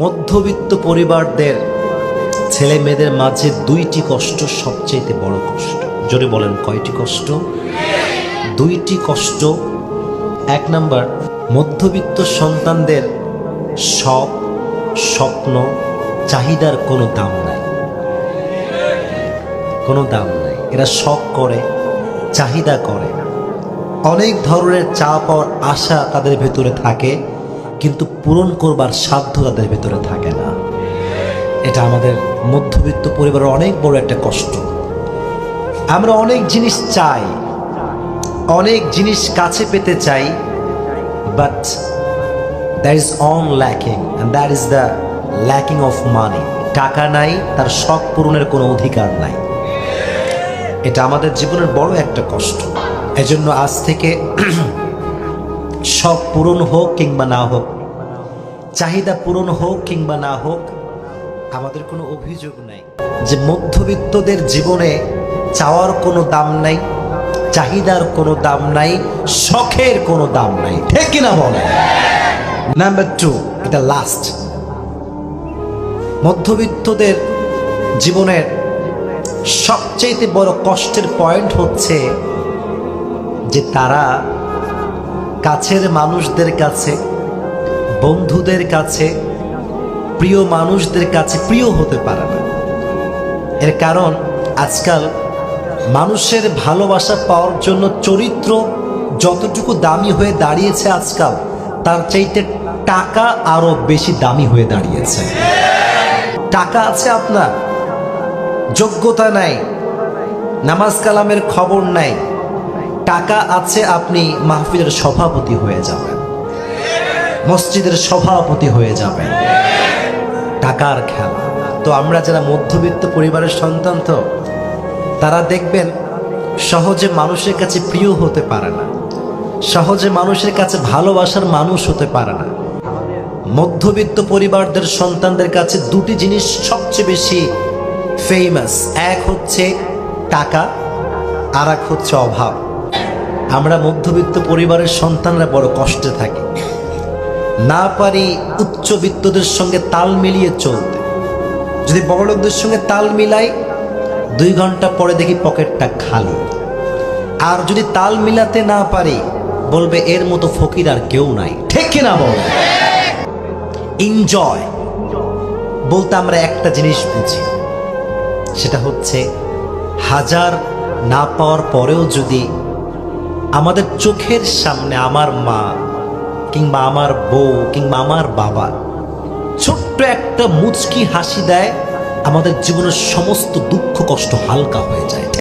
মধ্যবিত্ত পরিবারদের ছেলে মেয়েদের মাঝে দুইটি কষ্ট সবচেয়ে বড় কষ্ট। জোরে বলেন, কয়টি কষ্ট? দুইটি কষ্ট। এক নাম্বার, মধ্যবিত্ত সন্তানদের সব স্বপ্ন, চাহিদার কোনো দাম নাই। কোনো দাম নাই। এরা শখ করে, চাহিদা করে। অনেক ধরনের চা পাওয়ার আশা তাদের ভেতরে থাকে। কিন্তু পূরণ করবার সাধ্য তাদের ভেতরে থাকে না। এটা আমাদের মধ্যবিত্ত পরিবারের অনেক বড় একটা কষ্ট। আমরা অনেক জিনিস চাই, অনেক জিনিস কাছে পেতে চাই but that is on lacking that is the lacking of money টাকা নাই, তার শখ পূরণের কোনো অধিকার নাই। এটা আমাদের জীবনের বড় একটা কষ্ট। এজন্য আজ থেকে শখ পূরণ হোক কিংবা না হোক, চাহিদা পূরণ হোক কিংবা না হোক, আমাদের কোনো অভিযোগ নাই। যে মধ্যবিত্তদের জীবনে চাওয়ার কোনো দাম নাই, চাহিদার কোনো দাম নাই, শখের কোনো দাম নাই। ঠিক কিনা বলে নাম্বার টু এটা লাস্ট মধ্যবিত্তদের জীবনের সবচেয়ে বড় কষ্টের পয়েন্ট হচ্ছে যে তারা কাছের মানুষদের কাছে, বন্ধুদের কাছে, প্রিয় মানুষদের কাছে প্রিয় হতে পারে না। এর কারণ, আজকাল মানুষের ভালোবাসা পাওয়ার জন্য চরিত্র যতটুকু দামি হয়ে দাঁড়িয়েছে আজকাল, তার চাইতে টাকা আরও বেশি দামি হয়ে দাঁড়িয়েছে। টাকা আছে আপনার, যোগ্যতা নাই, নামাজ কালামের খবর নাই টাকা আছে, আপনি মাহফিলের সভাপতি হয়ে যাবেন। মসজিদের সভাপতি হয়ে যাবেন। টাকার খেলা। তো আমরা যারা মধ্যবিত্ত পরিবারের সন্তান তো, তারা দেখবেন সহজে মানুষের কাছে প্রিয় হতে পারে না। সহজে মানুষের কাছে ভালোবাসার মানুষ হতে পারে না। মধ্যবিত্ত পরিবারদের সন্তানদের কাছে দুটি জিনিস সবচেয়ে বেশি ফেমাস এক হচ্ছে টাকা, আর এক হচ্ছে অভাব। আমরা মধ্যবিত্ত পরিবারের সন্তানরা বড় কষ্টে থাকি। না পারি উচ্চবিত্তদের সঙ্গে তাল মিলিয়ে চলতে। যদি বড়লোকদের সঙ্গে তাল মিলাই, দুই ঘণ্টা পরে দেখি পকেটটা খালি। আর যদি তাল মিলাতে না পারি, বলবে এর মতো ফকির আর কেউ নাই। ঠিক কিনা বল? এনজয় বলতে আমরা একটা জিনিস বুঝি। সেটা হচ্ছে, হাজার না পাওয়ার পরেও যদি আমাদের চোখের সামনে আমার মা, কিংবা আমার বউ, কিংবা আমার বাবা, ছোট্ট একটা মুচকি হাসি দেয়, আমাদের জীবনের সমস্ত দুঃখ কষ্ট হালকা হয়ে যায়।